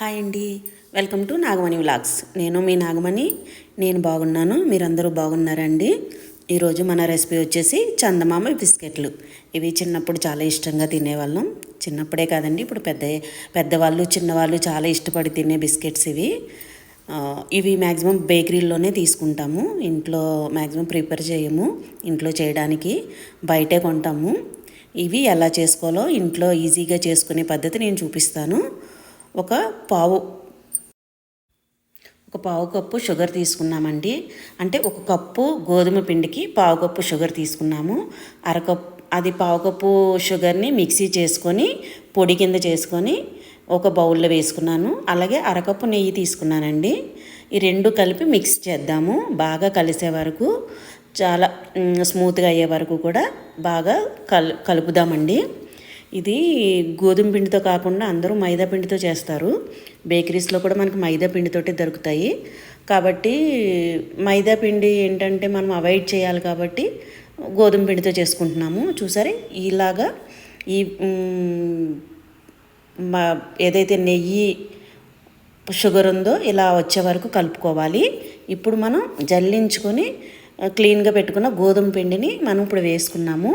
Hi అండి. Welcome to Nagamani vlogs. నేను మీ నాగమణి. నేను బాగున్నాను. మీరందరూ బాగున్నారండి? ఈరోజు మన రెసిపీ వచ్చేసి చందమామ బిస్కెట్లు. ఇవి చిన్నప్పుడు చాలా ఇష్టంగా తినేవాళ్ళం. చిన్నప్పుడే కాదండి ఇప్పుడు పెద్ద పెద్దవాళ్ళు చిన్నవాళ్ళు చాలా ఇష్టపడి తినే బిస్కెట్స్ ఇవి. ఇవి మ్యాక్సిమం బేకరీల్లోనే తీసుకుంటాము. ఇంట్లో మ్యాక్సిమం ప్రిపేర్ చేయము. ఇంట్లో చేయడానికి బయటే కొంటాము. ఇవి ఎలా చేసుకోవాలో ఇంట్లో ఈజీగా చేసుకునే పద్ధతి నేను చూపిస్తాను. ఒక పావు. ఒక పావు కప్పు షుగర్ తీసుకున్నామండి. అంటే ఒక కప్పు గోధుమ పిండికి పావు కప్పు షుగర్ తీసుకున్నాము. అరకప్పు అది పావు కప్పు షుగర్ని మిక్సీ చేసుకొని పొడి కింద చేసుకొని ఒక బౌల్లో వేసుకున్నాను. అలాగే అరకప్పు నెయ్యి తీసుకున్నానండి. ఈ రెండు కలిపి మిక్స్ చేద్దాము. బాగా కలిసే వరకు చాలా స్మూత్గా అయ్యే వరకు కూడా బాగా కల్ కలుపుదామండి. ఇది గోధుమ పిండితో కాకుండా అందరూ మైదా పిండితో చేస్తారు. బేకరీస్లో కూడా మనకు మైదా పిండితోటి దొరుకుతాయి. కాబట్టి మైదా పిండి ఏంటంటే మనం అవాయిడ్ చేయాలి కాబట్టి గోధుమ పిండితో చేసుకుంటున్నాము. చూసారే? ఇలాగా ఈ మా ఏదైతే నెయ్యి షుగర్ ఉందో ఇలా వచ్చే వరకు కలుపుకోవాలి. ఇప్పుడు మనం జల్లించుకొని క్లీన్గా పెట్టుకున్న గోధుమ పిండిని మనం ఇప్పుడు వేసుకున్నాము.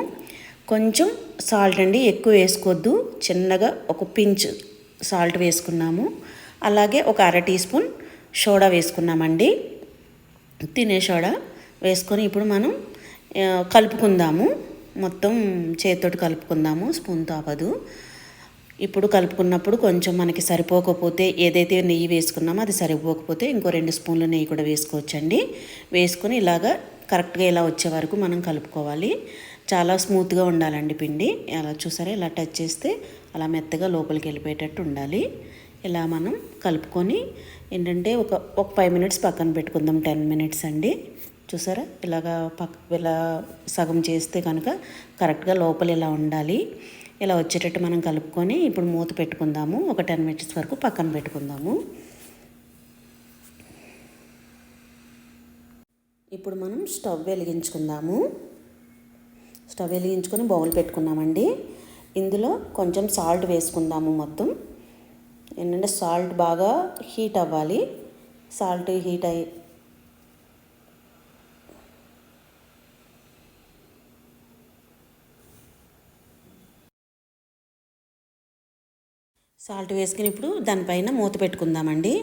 కొంచెం సాల్ట్ అండి ఎక్కువ వేసుకోవద్దు. చిన్నగా ఒక పించ్ సాల్ట్ వేసుకున్నాము. అలాగే ఒక అర టీ స్పూన్ సోడా వేసుకున్నామండి. తినే సోడా వేసుకొని ఇప్పుడు మనం కలుపుకుందాము. మొత్తం చేతితోటి కలుపుకుందాము స్పూన్తో అవ్వదు ఇప్పుడు కలుపుకున్నప్పుడు కొంచెం మనకి సరిపోకపోతే ఏదైతే నెయ్యి వేసుకున్నామో అది సరిపోకపోతే ఇంకో రెండు స్పూన్లు నెయ్యి కూడా వేసుకోవచ్చండి. వేసుకొని ఇలాగా కరెక్ట్గా ఇలా వచ్చే వరకు మనం కలుపుకోవాలి. చాలా స్మూత్గా ఉండాలండి పిండి. అలా చూసారా? ఇలా టచ్ చేస్తే అలా మెత్తగా లోపలికి వెళ్ళిపోయేటట్టు ఉండాలి. ఇలా మనం కలుపుకొని ఏంటంటే ఒక ఒక ఫైవ్ మినిట్స్ పక్కన పెట్టుకుందాం. టెన్ మినిట్స్ అండి. చూసారా? ఇలాగా పక్క ఇలా సగం చేస్తే కనుక కరెక్ట్గా లోపల ఇలా ఉండాలి. ఇలా వచ్చేటట్టు మనం కలుపుకొని ఇప్పుడు మూత పెట్టుకుందాము. ఒక టెన్ మినిట్స్ వరకు పక్కన పెట్టుకుందాము. ఇప్పుడు మనం స్టవ్ వెలిగించుకుందాము. స్టవ్ వెలిగించుకొని బౌల్ పెట్టుకున్నామండి. ఇందులో కొంచెం సాల్ట్ వేసుకుందాము మొత్తం. ఏంటంటే సాల్ట్ బాగా హీట్ అవ్వాలి. సాల్ట్ హీట్ అయ్యి సాల్ట్ వేసుకుని ఇప్పుడు దానిపైన మూత పెట్టుకుందామండి.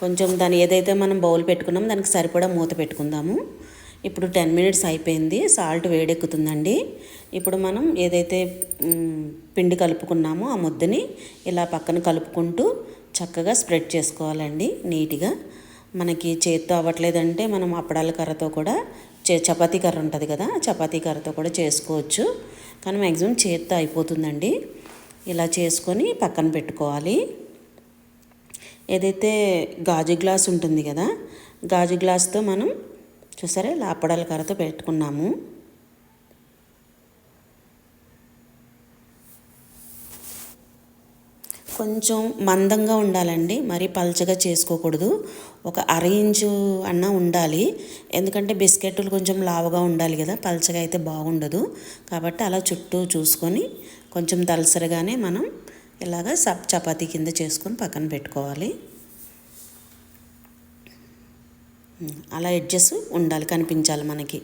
కొంచెం దాని ఏదైతే మనం బౌల్ పెట్టుకున్నామో దానికి సరిపడా మూత పెట్టుకుందాము. ఇప్పుడు టెన్ మినిట్స్ అయిపోయింది సాల్ట్ వేడెక్కుతుందండి. ఇప్పుడు మనం ఏదైతే పిండి కలుపుకున్నామో ఆ ముద్దని ఇలా పక్కన కలుపుకుంటూ చక్కగా స్ప్రెడ్ చేసుకోవాలండి నీట్గా. మనకి చేత్తో అవ్వట్లేదంటే మనం అప్పడాల కర్రతో కూడా చే చపాతీ కర్ర ఉంటుంది కదా చపాతీ కర్రతో కూడా చేసుకోవచ్చు. కానీ మ్యాక్సిమం చేత్తో అయిపోతుందండి. ఇలా చేసుకొని పక్కన పెట్టుకోవాలి. ఏదైతే గాజు గ్లాస్ ఉంటుంది కదా గాజు గ్లాస్తో మనం చూసారా? ఇలా అప్పడాల కర్రతో పెట్టుకున్నాము. కొంచెం మందంగా ఉండాలండి. మరీ పల్చగా చేసుకోకూడదు. ఒక అర ఇంచు అన్న ఉండాలి. ఎందుకంటే బిస్కెట్లు కొంచెం లావుగా ఉండాలి కదా. పల్చగా అయితే బాగుండదు. కాబట్టి అలా చుట్టూ చూసుకొని కొంచెం దలసరిగానే మనం ఇలాగ సప్ చపాతీ కింద చేసుకొని పక్కన పెట్టుకోవాలి. అలా ఎడ్జెస్ ఉండాలి కనిపించాలి మనకి.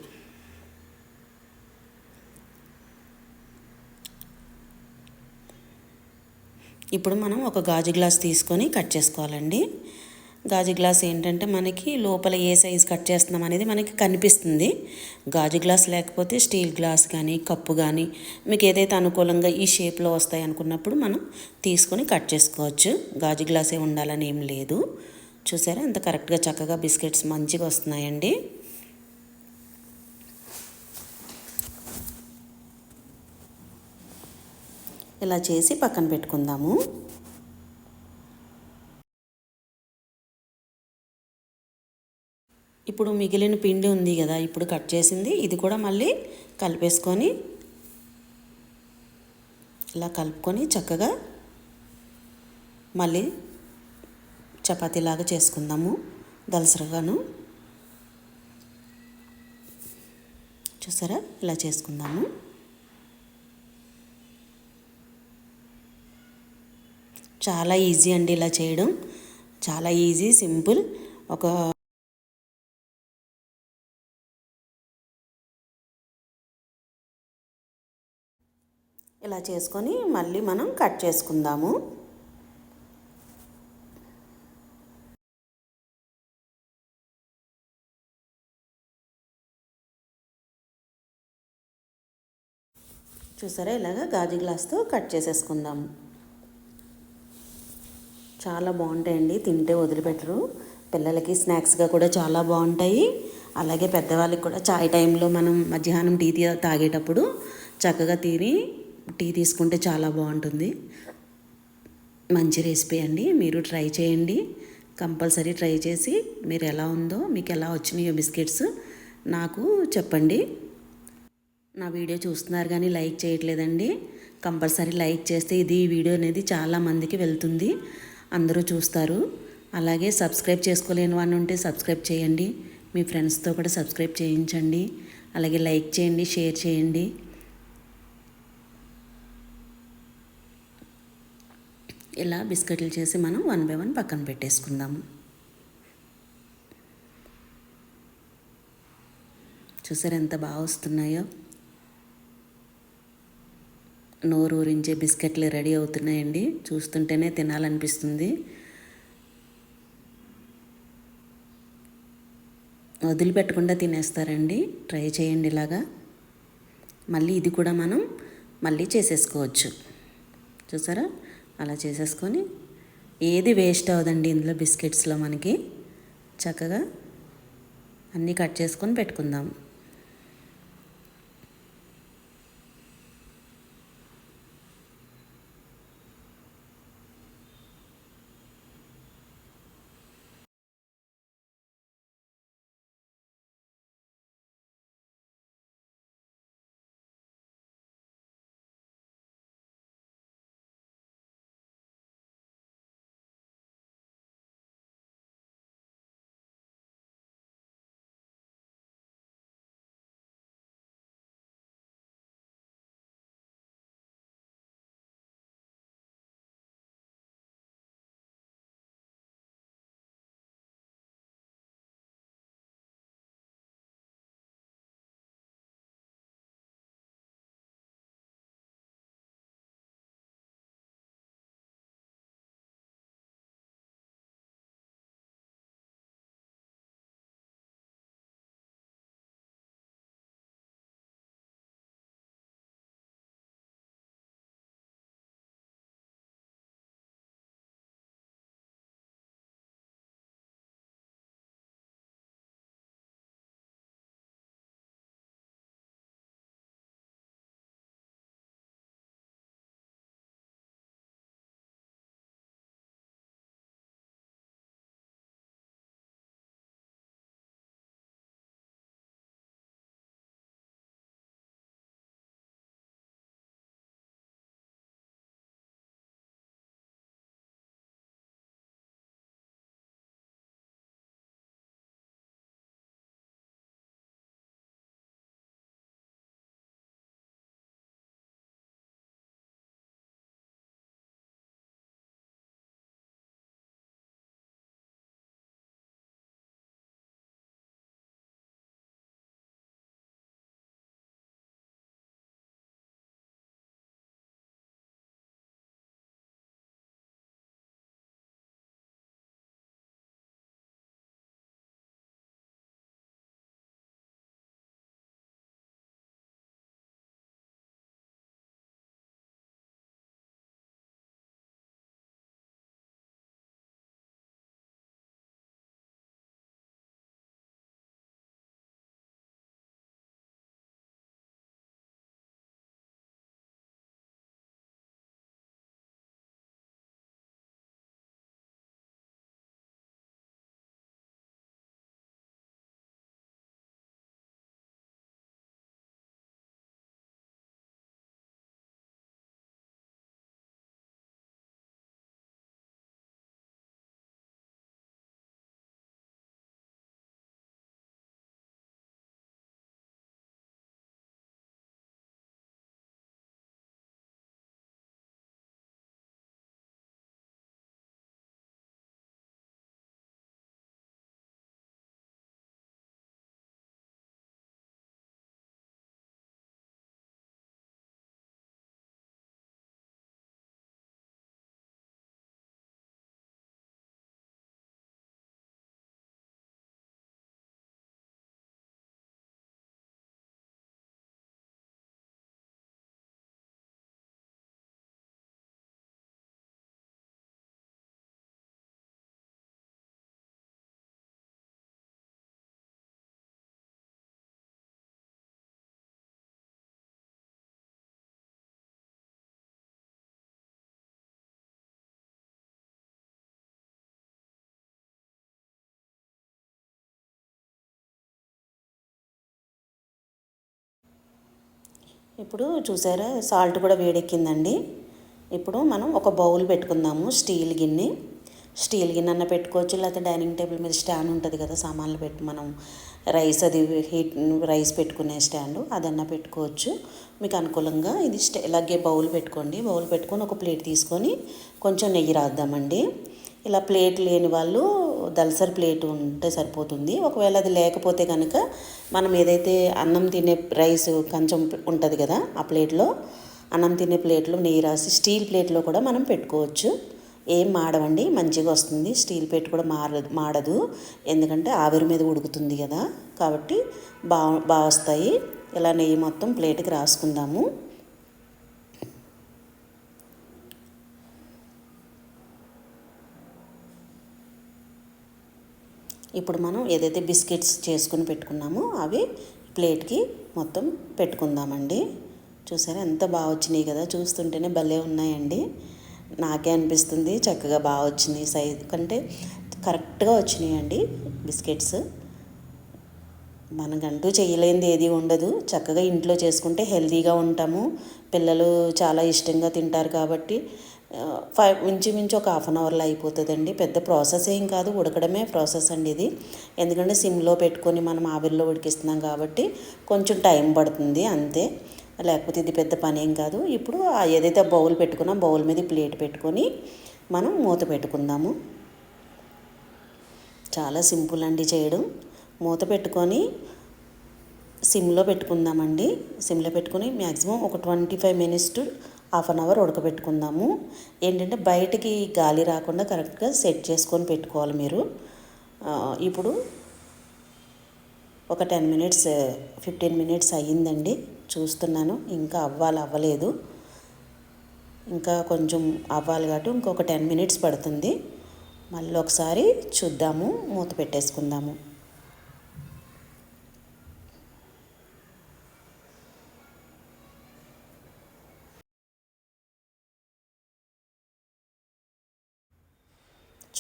ఇప్పుడు మనం ఒక గాజు గ్లాస్ తీసుకొని కట్ చేసుకోవాలండి. గాజు గ్లాస్ ఏంటంటే మనకి లోపల ఏ సైజు కట్ చేస్తున్నాం అనేది మనకి కనిపిస్తుంది. గాజు గ్లాస్ లేకపోతే స్టీల్ గ్లాస్ కానీ కప్పు కానీ మీకు ఏదైతే అనుకూలంగా ఈ షేప్లో వస్తాయి అనుకున్నప్పుడు మనం తీసుకొని కట్ చేసుకోవచ్చు. గాజు గ్లాసే ఉండాలని ఏం లేదు. చూసారా? అంత కరెక్ట్గా చక్కగా బిస్కెట్స్ మంచిగా వస్తున్నాయండి. ఇలా చేసి పక్కన పెట్టుకుందాము. ఇప్పుడు మిగిలిన పిండి ఉంది కదా ఇప్పుడు కట్ చేసింది. ఇది కూడా మళ్ళీ కలిపేసుకొని ఇలా కలుపుకొని చక్కగా మళ్ళీ చపాతీలాగా చేసుకుందాము. దలసరగాను చూసారా? ఇలా చేసుకుందాము. చాలా ఈజీ అండి ఇలా చేయడం. చాలా ఈజీ సింపుల్. ఒక ఇలా చేసుకొని మళ్ళీ మనం కట్ చేసుకుందాము. చూసారా? ఇలాగ గాజు గ్లాస్తో కట్ చేసేసుకుందాము చాలా బాగుంటాయండి. తింటే వదిలిపెట్టరు. పిల్లలకి స్నాక్స్గా కూడా చాలా బాగుంటాయి. అలాగే పెద్దవాళ్ళకి కూడా చాయ్ టైంలో మనం మధ్యాహ్నం టీ తాగేటప్పుడు చక్కగా తిని టీ తీసుకుంటే చాలా బాగుంటుంది. మంచి రెసిపీ అండి. మీరు ట్రై చేయండి. కంపల్సరీ ట్రై చేసి మీరు ఎలా ఉందో మీకు ఎలా వచ్చినాయో బిస్కెట్స్ నాకు చెప్పండి. నా వీడియో చూస్తున్నారు కానీ లైక్ చేయట్లేదండి. కంపల్సరీ లైక్ చేస్తే ఇది ఈ వీడియో అనేది చాలా మందికి వెళ్తుంది. అందరూ చూస్తారు. అలాగే సబ్స్క్రైబ్ చేసుకోలేని వాళ్ళు ఉంటే సబ్స్క్రైబ్ చేయండి. మీ ఫ్రెండ్స్తో కూడా సబ్స్క్రైబ్ చేయించండి. అలాగే లైక్ చేయండి షేర్ చేయండి. ఇలా బిస్కెట్లు చేసి మనం వన్ బై వన్ పక్కన పెట్టేసుకుందాము. చూసారు ఎంత బాగా వస్తున్నాయో? నోరు ఊరించే బిస్కెట్లు రెడీ అవుతున్నాయండి. చూస్తుంటేనే తినాలనిపిస్తుంది. వదిలిపెట్టకుండా తినేస్తారండి. ట్రై చేయండి ఇలాగా. మళ్ళీ ఇది కూడా మనం మళ్ళీ చేసేసుకోవచ్చు. చూసారా? అలా చేసేసుకొని ఏది వేస్ట్ అవ్వదండి ఇందులో బిస్కెట్స్లో మనకి. చక్కగా అన్నీ కట్ చేసుకొని పెట్టుకుందాం. ఇప్పుడు చూసారా? సాల్ట్ కూడా వేడెక్కిందండి. ఇప్పుడు మనం ఒక బౌల్ పెట్టుకుందాము స్టీల్ గిన్నె. స్టీల్ గిన్నె అన్న పెట్టుకోవచ్చు లేకపోతే డైనింగ్ టేబుల్ మీద స్టాండ్ ఉంటుంది కదా సామాన్లు పెట్టి మనం రైస్ అది హీట్ రైస్ పెట్టుకునే స్టాండ్ అదన్నా పెట్టుకోవచ్చు. మీకు అనుకూలంగా ఇది స్టే ఇలాగే బౌల్ పెట్టుకోండి. బౌల్ పెట్టుకొని ఒక ప్లేట్ తీసుకొని కొంచెం నెయ్యి రాద్దామండి. ఇలా ప్లేట్ లేని వాళ్ళు దల్సర్ ప్లేట్ ఉంటే సరిపోతుంది. ఒకవేళ అది లేకపోతే కనుక మనం ఏదైతే అన్నం తినే రైస్ కొంచెం ఉంటుంది కదా ఆ ప్లేట్లో అన్నం తినే ప్లేట్లో నెయ్యి రాసి స్టీల్ ప్లేట్లో కూడా మనం పెట్టుకోవచ్చు. ఏం మాడవండి మంచిగా వస్తుంది. స్టీల్ ప్లేట్ కూడా మారదు మాడదు. ఎందుకంటే ఆవిరి మీద ఉడుకుతుంది కదా. కాబట్టి బా బాగా వస్తాయి. ఇలా నెయ్యి మొత్తం ప్లేట్కి రాసుకుందాము. ఇప్పుడు మనం ఏదైతే బిస్కెట్స్ చేసుకుని పెట్టుకున్నామో అవి ప్లేట్కి మొత్తం పెట్టుకుందామండి. చూసారా ఎంత బాగా వచ్చినాయి కదా చూస్తుంటేనే భలే ఉన్నాయండి. నాకే అనిపిస్తుంది చక్కగా బాగా వచ్చినాయి సైజ్ కంటే కరెక్ట్గా వచ్చినాయండి బిస్కెట్స్. మనకంటూ చేయలేనిది ఏది ఉండదు. చక్కగా ఇంట్లో చేసుకుంటే హెల్తీగా ఉంటాము. పిల్లలు చాలా ఇష్టంగా తింటారు కాబట్టి ఫైవ్ ఇంచుమించు ఒక హాఫ్ అన్ అవర్లో అయిపోతుందండి. పెద్ద ప్రాసెస్ ఏం కాదు ఉడకడమే ప్రాసెస్ అండి ఇది. ఎందుకంటే సిమ్లో పెట్టుకొని మనం ఆవిరిలో ఉడికిస్తున్నాం కాబట్టి కొంచెం టైం పడుతుంది అంతే. లేకపోతే ఇది పెద్ద పని ఏం కాదు. ఇప్పుడు ఏదైతే బౌల్ పెట్టుకున్నాం బౌల్ మీద ప్లేట్ పెట్టుకొని మనం మూత పెట్టుకుందాము. చాలా సింపుల్ అండి చేయడం. మూత పెట్టుకొని సిమ్లో పెట్టుకుందామండి. సిమ్లో పెట్టుకొని మ్యాక్సిమం ఒక twenty five minutes to half an hour ఉడకబెట్టుకుందాము. ఏంటంటే బయటికి గాలి రాకుండా కరెక్ట్గా సెట్ చేసుకొని పెట్టుకోవాలి మీరు. ఇప్పుడు ఒక టెన్ మినిట్స్ ఫిఫ్టీన్ మినిట్స్ అయ్యిందండి. చూస్తున్నాను. ఇంకా అవ్వాలి అవ్వలేదు. ఇంకా కొంచెం అవ్వాలి కాబట్టి ఇంకొక టెన్ మినిట్స్ పడుతుంది. మళ్ళీ ఒకసారి చూద్దాము. మూత పెట్టేసుకుందాము.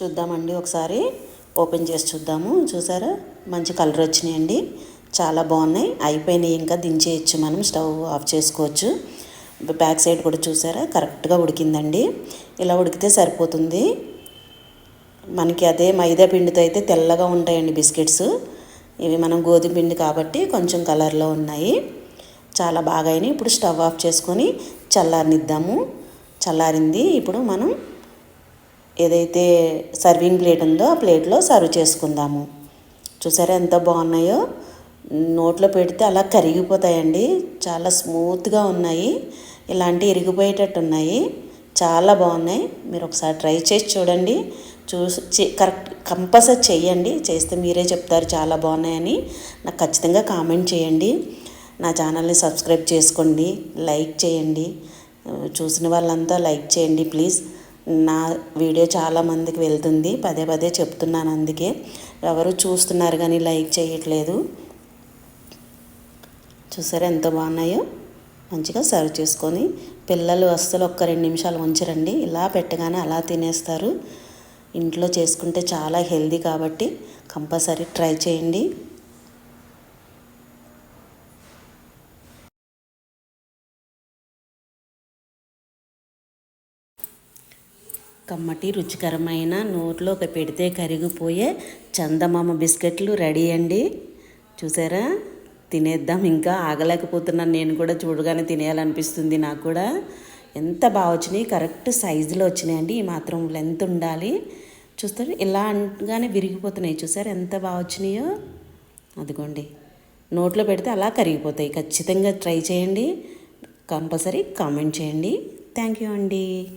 చూద్దామండి ఒకసారి. ఓపెన్ చేసి చూద్దాము. చూసారా? మంచి కలర్ వచ్చినాయండి. చాలా బాగున్నాయి. అయిపోయినాయి ఇంకా దించేయచ్చు మనం. స్టవ్ ఆఫ్ చేసుకోవచ్చు. బ్యాక్ సైడ్ కూడా చూసారా? కరెక్ట్గా ఉడికిందండి. ఇలా ఉడికితే సరిపోతుంది. మనకి అదే మైదా పిండితో అయితే తెల్లగా ఉంటాయండి బిస్కెట్స్. ఇవి మనం గోధుమ పిండి కాబట్టి కొంచెం కలర్లో ఉన్నాయి. చాలా బాగా అయినాయి. ఇప్పుడు స్టవ్ ఆఫ్ చేసుకొని చల్లారనిద్దాము. చల్లారింది. ఇప్పుడు మనం ఏదైతే సర్వింగ్ ప్లేట్ ఉందో ఆ ప్లేట్లో సర్వ్ చేసుకుందాము. చూసారా ఎంత బాగున్నాయో? నోట్లో పెడితే అలా కరిగిపోతాయండి. చాలా స్మూత్గా ఉన్నాయి. ఇలాంటి ఇరిగిపోయేటట్టు ఉన్నాయి చాలా బాగున్నాయి. మీరు ఒకసారి ట్రై చేసి చూడండి. చూసి కరెక్ట్ కంపల్సరీ చేయండి. చేస్తే మీరే చెప్తారు చాలా బాగున్నాయని. నాకు ఖచ్చితంగా కామెంట్ చేయండి. నా ఛానల్ని సబ్స్క్రైబ్ చేసుకోండి. లైక్ చేయండి. చూసిన వాళ్ళంతా లైక్ చేయండి ప్లీజ్. నా వీడియో చాలామందికి వెళ్తుంది. పదే పదే చెప్తున్నాను అందుకే. ఎవరు చూస్తున్నారు కానీ లైక్ చేయట్లేదు. చూసారా ఎంత బాగున్నాయో? మంచిగా సర్వ్ చేసుకొని పిల్లలు అస్సలు ఒక్క రెండు నిమిషాలు ఉంచరండి. ఇలా పెట్టగానే అలా తినేస్తారు. ఇంట్లో చేసుకుంటే చాలా హెల్దీ కాబట్టి కంపల్సరీ ట్రై చేయండి. కమ్మటి రుచికరమైన నోట్లోకి పెడితే కరిగిపోయే చందమామ బిస్కెట్లు రెడీ అండి. చూసారా? తినేద్దాం. ఇంకా ఆగలేకపోతున్నాను. నేను కూడా చూడగానే తినేయాలనిపిస్తుంది నాకు కూడా. ఎంత బాగా వచ్చినాయి? కరెక్ట్ సైజులో వచ్చినాయండి ఈ మాత్రం లెంత్ ఉండాలి. చూస్తారు. ఇలా అంటగానే విరిగిపోతున్నాయి. చూసారు? ఎంత బాగా వచ్చినాయో? అదిగోండి. నోట్లో పెడితే అలా కరిగిపోతాయి. ఖచ్చితంగా ట్రై చేయండి. కంపల్సరీ కామెంట్ చేయండి. థ్యాంక్ యూ అండి.